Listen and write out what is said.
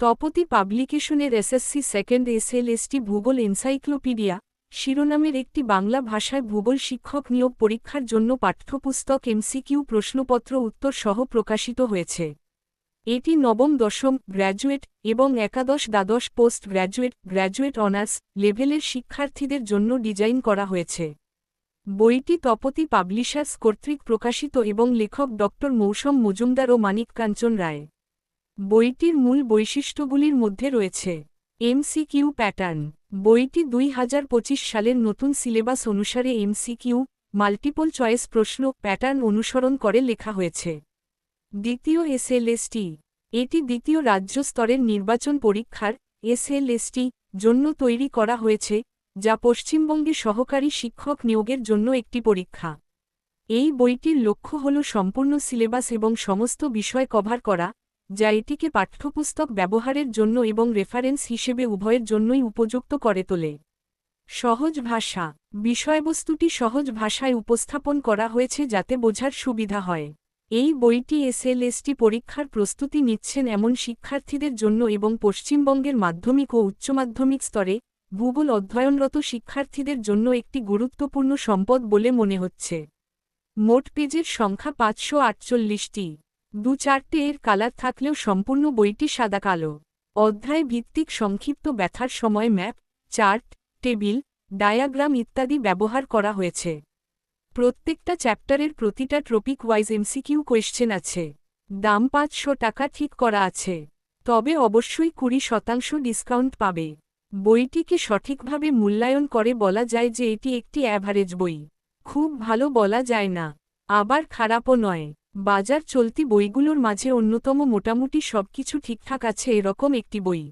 তপতি পাবলিকেশনের SSC second SLST ভূগোল encyclopedia, শিরোনামের একটি বাংলা ভাষায় ভূগোল শিক্ষক নিয়োগ পরীক্ষার জন্য পাঠ্যপুস্তক এমসিকিউ প্রশ্নপত্র উত্তর সহ প্রকাশিত হয়েছে। এটি নবম, দশম, গ্র্যাজুয়েট এবং একাদশ, দ্বাদশ, পোস্ট গ্র্যাজুয়েট গ্র্যাজুয়েট অনার্স লেভেলের শিক্ষার্থীদের জন্য ডিজাইন করা হয়েছে। বইটি তপতি পাবলিশার্স কর্তৃক প্রকাশিত এবং লেখক ড মৌসম মজুমদার ও মানিক কাঞ্চন রায়। বইটির মূল বৈশিষ্ট্যগুলির মধ্যে রয়েছে এমসিকিউ প্যাটার্ন। বইটি দুই হাজার পঁচিশ সালের নতুন সিলেবাস অনুসারে এমসিকিউ, মাল্টিপল চয়েস প্রশ্ন, প্যাটার্ন অনুসরণ করে লেখা হয়েছে। দ্বিতীয় এসএলএসটি। এটি দ্বিতীয় রাজ্য স্তরের নির্বাচন পরীক্ষার এসএলএসটি জন্য তৈরি করা হয়েছে, যা পশ্চিমবঙ্গে সহকারী শিক্ষক নিয়োগের জন্য একটি পরীক্ষা। এই বইটির লক্ষ্য হল সম্পূর্ণ সিলেবাস এবং সমস্ত বিষয় কভার করা যা এটিকে পাঠ্যপুস্তক ব্যবহারের জন্য এবং রেফারেন্স হিসেবে উভয়ের জন্যই উপযুক্ত করে তোলে। সহজ ভাষা। বিষয়বস্তুটি সহজ ভাষায় উপস্থাপন করা হয়েছে যাতে বোঝার সুবিধা হয়। এই বইটি এসএলএসটি পরীক্ষার প্রস্তুতি নিচ্ছেন এমন শিক্ষার্থীদের জন্য এবং পশ্চিমবঙ্গের মাধ্যমিক ও উচ্চমাধ্যমিক স্তরে ভূগোল অধ্যয়নরত শিক্ষার্থীদের জন্য একটি গুরুত্বপূর্ণ সম্পদ বলে মনে হচ্ছে। মোট পেজের সংখ্যা পাঁচশো আটচল্লিশটি। দু চারটে এর কালার থাকলেও সম্পূর্ণ বইটি সাদা কালো। অধ্যায় ভিত্তিক সংক্ষিপ্ত ব্যথার সময় ম্যাপ, চার্ট, টেবিল, ডায়াগ্রাম ইত্যাদি ব্যবহার করা হয়েছে। প্রত্যেকটা চ্যাপ্টারের প্রতিটা ট্রপিক ওয়াইজ এমসিকিউ কোয়েশ্চেন আছে। দাম পাঁচশো টাকা ঠিক করা আছে। তবে অবশ্যই কুড়ি শতাংশ ডিসকাউন্ট পাবে। বইটিকে সঠিকভাবে মূল্যায়ন করে বলা যায় যে এটি একটি অ্যাভারেজ বই। খুব ভালো বলা যায় না। আবার খারাপও নয়। বাজার চলতি বইগুলোর মাঝে অন্যতম মোটামুটি সবকিছু ঠিকঠাক আছে এরকম একটি বই।